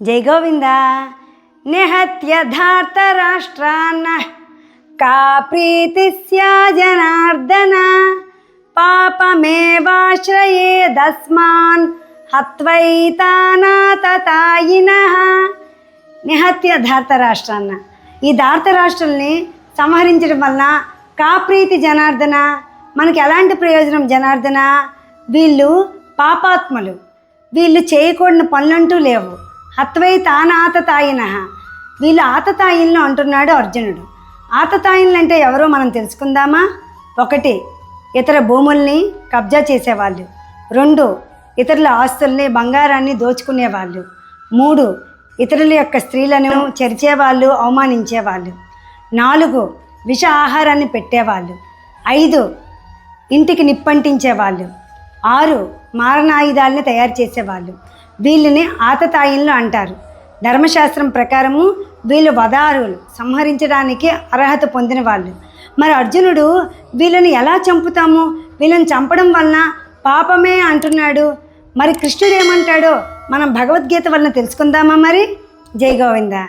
జై గోవింద. నిహత్య ధార్త రాష్ట్రాన్న కా ప్రీతి స్యా జనార్దన పాపమేవాశ్రయేదస్మాన్ హత్వైతానాతతాయిన. నిహత్య ధార్త రాష్ట్రాన్న ఈ ధార్త రాష్ట్రాల్ని సంహరించడం వలన కాప్రీతి జనార్దన మనకి ఎలాంటి ప్రయోజనం జనార్దన? వీళ్ళు పాపాత్మలు. వీళ్ళు చేయకూడని పనులంటూ లేవు. హత్వై తానాతతాయిన వీళ్ళు ఆతతాయిలను అంటున్నాడు అర్జునుడు. ఆతతాయిన్లు అంటే ఎవరో మనం తెలుసుకుందామా? ఒకటి ఇతర భూముల్ని కబ్జా చేసేవాళ్ళు. రెండు ఇతరుల ఆస్తుల్ని బంగారాన్ని దోచుకునేవాళ్ళు. మూడు ఇతరుల యొక్క స్త్రీలను చెరిచేవాళ్ళు అవమానించేవాళ్ళు. నాలుగు విష ఆహారాన్ని పెట్టేవాళ్ళు. ఐదు ఇంటికి నిప్పంటించేవాళ్ళు. ఆరు మారణాయుధాలని తయారు చేసేవాళ్ళు. వీళ్ళని ఆతతాయిన్లు అంటారు. ధర్మశాస్త్రం ప్రకారము వీళ్ళు వదారులు సంహరించడానికి అర్హత పొందిన వాళ్ళు. మరి అర్జునుడు వీళ్ళని ఎలా చంపుతాము? వీళ్ళని చంపడం వలన పాపమే అంటున్నాడు. మరి కృష్ణుడు ఏమంటాడో మనం భగవద్గీత వలన తెలుసుకుందామా మరి? జై గోవిందా.